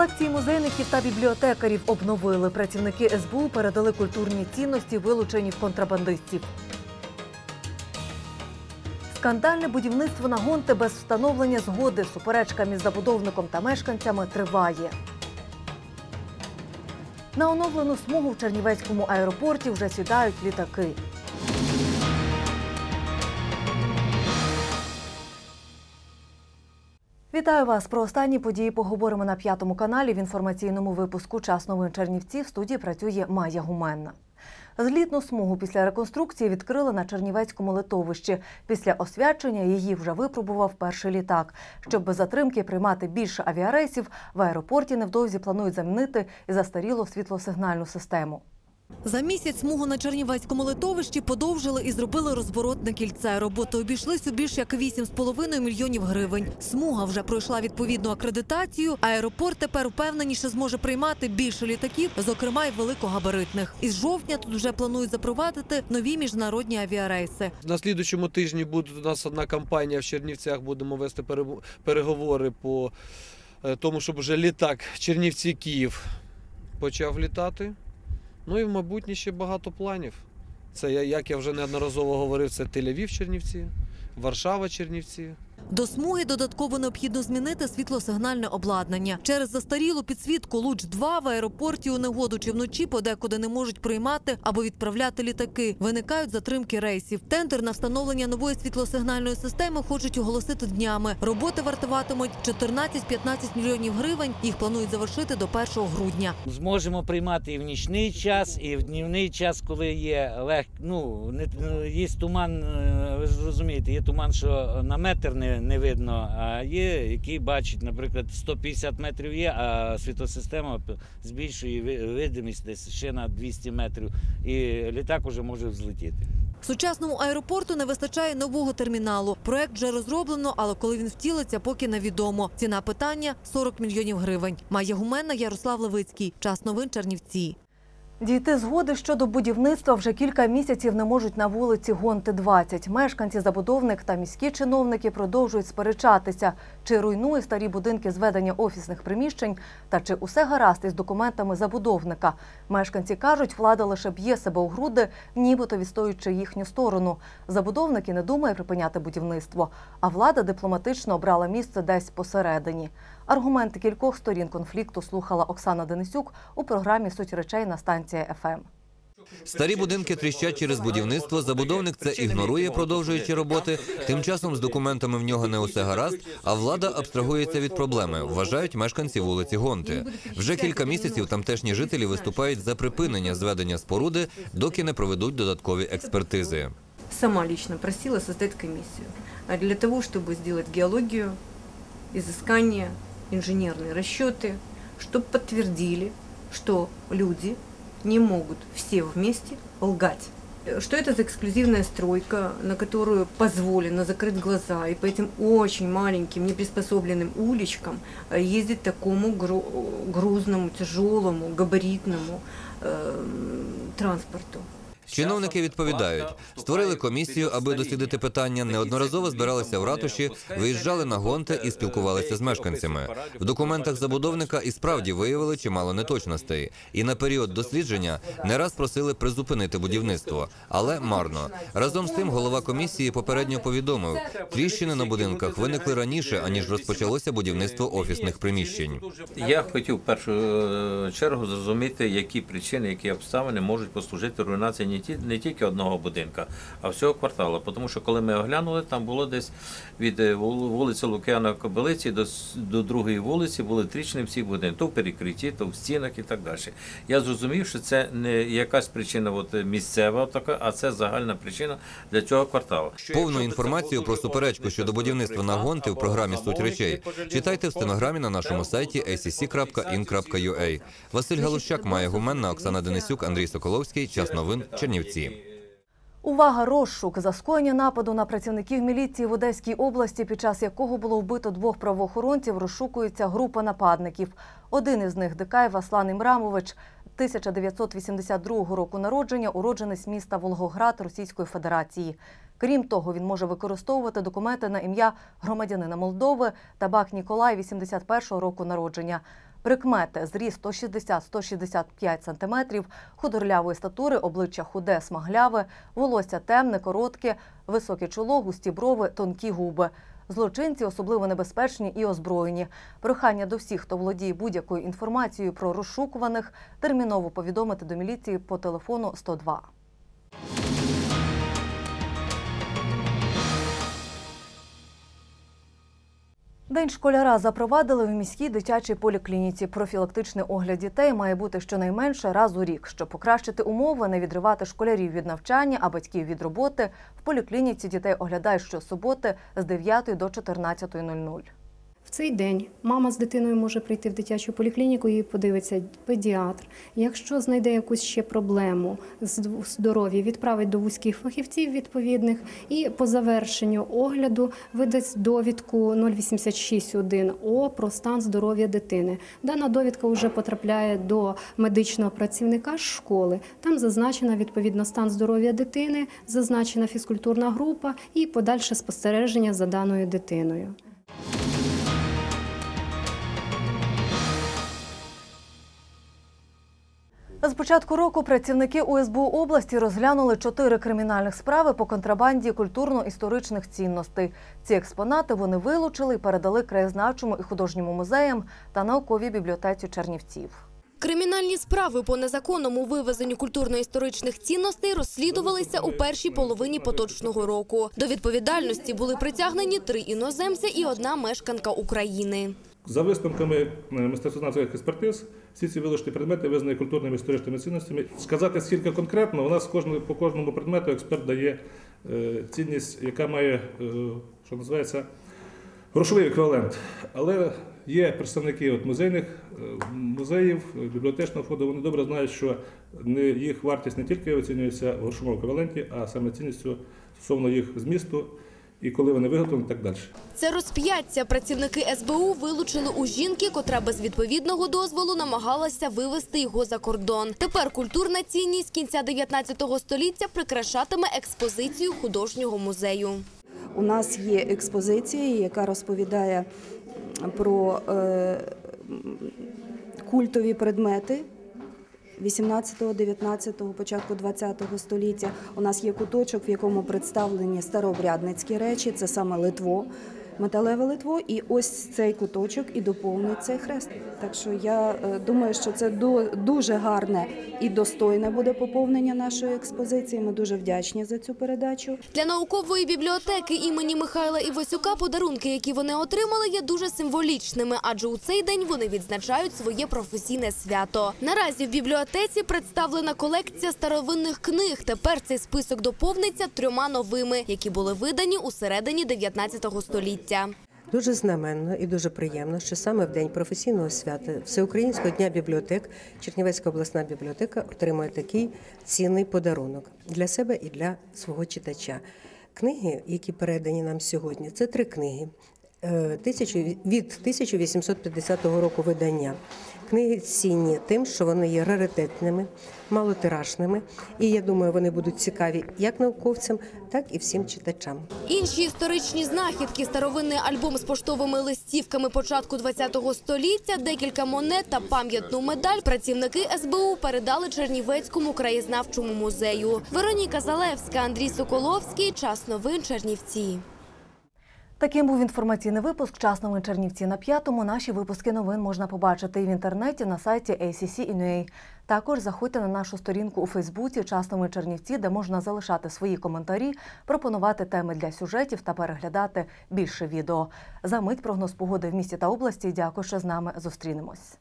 Колекції музейників та бібліотекарів обновили. Працівники СБУ передали культурні цінності, вилучені в контрабандистів. Скандальне будівництво на гонте без встановлення згоди суперечка між забудовником та мешканцями триває. На оновлену смугу в Чернівецькому аеропорті вже сідають літаки. Вітаю вас. Про останні події поговоримо на п'ятому каналі в інформаційному випуску Час новин Чернівці. В студії працює Майя Гуменна. Злітну смугу після реконструкції відкрили на Чернівецькому литовищі. Після освячення її вже випробував перший літак. Щоб без затримки приймати більше авіарейсів, в аеропорті невдовзі планують замінити і застарілу світлосигнальну систему. За місяць смугу на Чернівецькому литовищі подовжили і зробили розворотне кільце. Роботи обійшлись у більш як 8,5 мільйонів гривень. Смуга вже пройшла відповідну акредитацію. Аеропорт тепер впевненіше зможе приймати більше літаків, зокрема й великогабаритних. Із жовтня тут вже планують запровадити нові міжнародні авіарейси. На слідучому тижні буде у нас одна кампанія в Чернівцях. Будемо вести переговори по е, тому, щоб вже літак Чернівці-Київ почав літати. Ну і в майбутнє ще багато планів. Це як я вже неодноразово говорив, це Тель-Авів Чернівці, Варшава Чернівці. До смуги додатково необхідно змінити світлосигнальне обладнання. Через застарілу підсвітку луч 2 в аеропорті у негоду чи вночі подекуди не можуть приймати або відправляти літаки. Виникають затримки рейсів. Тендер на встановлення нової світлосигнальної системи хочуть оголосити днями. Роботи вартуватимуть 14-15 мільйонів гривень. Їх планують завершити до 1 грудня. Зможемо приймати і в нічний час, і в днівний час, коли є лег... ну, не, є туман, е, ви ж розумієте, є туман, що на метр не, не видно, а є, який бачить, наприклад, 150 метрів є, а світлосистема п- збільшує видимість десь ще на 200 метрів, і літак уже може взлетіти. Сучасному аеропорту не вистачає нового терміналу. Проект вже розроблено, але коли він втілиться, поки невідомо. Ціна питання 40 мільйонів гривень. Майя Гуменна, Ярослав Левицький. Час новин Чернівці. Дійти згоди щодо будівництва вже кілька місяців не можуть на вулиці Гонти 20. Мешканці, забудовник та міські чиновники продовжують сперечатися, чи руйнує старі будинки зведення офісних приміщень та чи усе гаразд із документами забудовника. Мешканці кажуть, влада лише б'є себе у груди, нібито відстоюючи їхню сторону. Забудовники не думає припиняти будівництво, а влада дипломатично обрала місце десь посередині. Аргументи кількох сторін конфлікту слухала Оксана Денисюк у програмі Суть речей на станції ФМ. Старі будинки тріщать через будівництво. Забудовник це ігнорує, продовжуючи роботи. Тим часом з документами в нього не усе гаразд, а влада абстрагується від проблеми. Вважають мешканці вулиці Гонти. Вже кілька місяців тамтешні жителі виступають за припинення зведення споруди, доки не проведуть додаткові експертизи. сама лично просила создать комиссию а для того, чтобы сделать геологию, изыскания, инженерные расчеты, чтобы подтвердили, что люди не могут все вместе лгать. Э, Что это за эксклюзивная стройка, на которую позволено закрыть глаза и по этим очень маленьким, неприспособленным уличкам э, ездить такому гру- грузному, тяжелому, габаритному э, транспорту. Чиновники відповідають, створили комісію, аби дослідити питання. Неодноразово збиралися в ратуші, виїжджали на гонте і спілкувалися з мешканцями. В документах забудовника і справді виявили чимало неточностей. І на період дослідження не раз просили призупинити будівництво, але марно. Разом з тим, голова комісії попередньо повідомив, тріщини на будинках виникли раніше, аніж розпочалося будівництво офісних приміщень. Я хотів в першу е, чергу зрозуміти, які причини, які обставини можуть послужити руйнації не, ті, не тільки одного будинка, а всього кварталу. Тому що коли ми оглянули, там було десь від е, вул- вулиці Лук'яна Кобилиці до, до другої вулиці були тріщини всіх будинків, то в перекритті, то в стінах і так далі. Я зрозумів, що це не якась причина от, місцева, така, а це загальна причина для цього кварталу. Повну інформацію про суперечку щодо будівництва на гонти в програмі Суть речей читайте в стенограмі на нашому сайті acc.in.ua. Василь Галущак, Майя Гуменна, Оксана Денисюк, Андрій Соколовський. Час новин Чернівці. Увага, розшук за скоєння нападу на працівників міліції в Одеській області, під час якого було вбито двох правоохоронців, розшукується група нападників. Один із них Дикаєв Аслан Імрамович, 1982 року народження, уродженець міста Волгоград Російської Федерації. Крім того, він може використовувати документи на ім'я громадянина Молдови Табак Ніколай, 81 року народження. Прикмети зріст 160-165 см, худорлявої статури, обличчя худе, смагляве, волосся темне, коротке, високе чоло, густі брови, тонкі губи. Злочинці особливо небезпечні і озброєні. Прохання до всіх, хто володіє будь-якою інформацією про розшукуваних, терміново повідомити до міліції по телефону 102. День школяра запровадили в міській дитячій поліклініці. Профілактичний огляд дітей має бути щонайменше раз у рік, щоб покращити умови, не відривати школярів від навчання, а батьків від роботи. В поліклініці дітей оглядають щосуботи з 9 до 14.00. В цей день мама з дитиною може прийти в дитячу поліклініку і подивиться педіатр. Якщо знайде якусь ще проблему з дв- здоров'я, відправить до вузьких фахівців відповідних і по завершенню огляду видасть довідку 086.1 О про стан здоров'я дитини. Дана довідка вже потрапляє до медичного працівника школи. Там зазначена відповідно стан здоров'я дитини, зазначена фізкультурна група і подальше спостереження за даною дитиною. З початку року працівники УСБУ області розглянули чотири кримінальних справи по контрабанді культурно-історичних цінностей. Ці експонати вони вилучили і передали краєзнавчому і художньому музеям та науковій бібліотеці Чернівців. Кримінальні справи по незаконному вивезенню культурно-історичних цінностей розслідувалися у першій половині поточного року. До відповідальності були притягнені три іноземця і одна мешканка України. За висновками е, мистецтвознавчих експертиз, всі ці вилучені предмети визнані культурними історичними цінностями. Сказати скільки конкретно, у нас кожному, по кожному предмету експерт дає е, цінність, яка має, е, що називається, грошовий еквівалент. Але є представники от музейних е, музеїв, бібліотечного фонду, вони добре знають, що не, їх вартість не тільки оцінюється в грошовому еквіваленті, а саме цінністю стосовно їх змісту і коли вони виготовлені, так далі. Це розп'яття працівники СБУ вилучили у жінки, котра без відповідного дозволу намагалася вивезти його за кордон. Тепер культурна цінність кінця 19 століття прикрашатиме експозицію художнього музею. У нас є експозиція, яка розповідає про е, культові предмети 18, 19, початку 20 століття. У нас є куточок, в якому представлені старообрядницькі речі, це саме Литво, металеве Литво. І ось цей куточок і доповнить цей хрест. Так що я е, думаю, що це ду- дуже гарне і достойне буде поповнення нашої експозиції. Ми дуже вдячні за цю передачу. Для наукової бібліотеки імені Михайла Івасюка подарунки, які вони отримали, є дуже символічними, адже у цей день вони відзначають своє професійне свято. Наразі в бібліотеці представлена колекція старовинних книг. Тепер цей список доповниться трьома новими, які були видані у середині 19 століття. Дуже знаменно і дуже приємно, що саме в день професійного свята Всеукраїнського дня бібліотек Чернівецька обласна бібліотека отримує такий цінний подарунок для себе і для свого читача. Книги, які передані нам сьогодні, це три книги. Від 1850 року видання. Книги цінні тим, що вони є раритетними, малотиражними, і я думаю, вони будуть цікаві як науковцям, так і всім читачам. Інші історичні знахідки, старовинний альбом з поштовими листівками початку 20 століття, декілька монет та пам'ятну медаль працівники СБУ передали Чернівецькому краєзнавчому музею. Вероніка Залевська, Андрій Соколовський. Час новин Чернівці. Таким був інформаційний випуск «Час новин Чернівці на п'ятому. Наші випуски новин можна побачити і в інтернеті на сайті ACC.NUA. Також заходьте на нашу сторінку у Фейсбуці «Час новин Чернівці, де можна залишати свої коментарі, пропонувати теми для сюжетів та переглядати більше відео. За мить прогноз погоди в місті та області. Дякую, що з нами зустрінемось.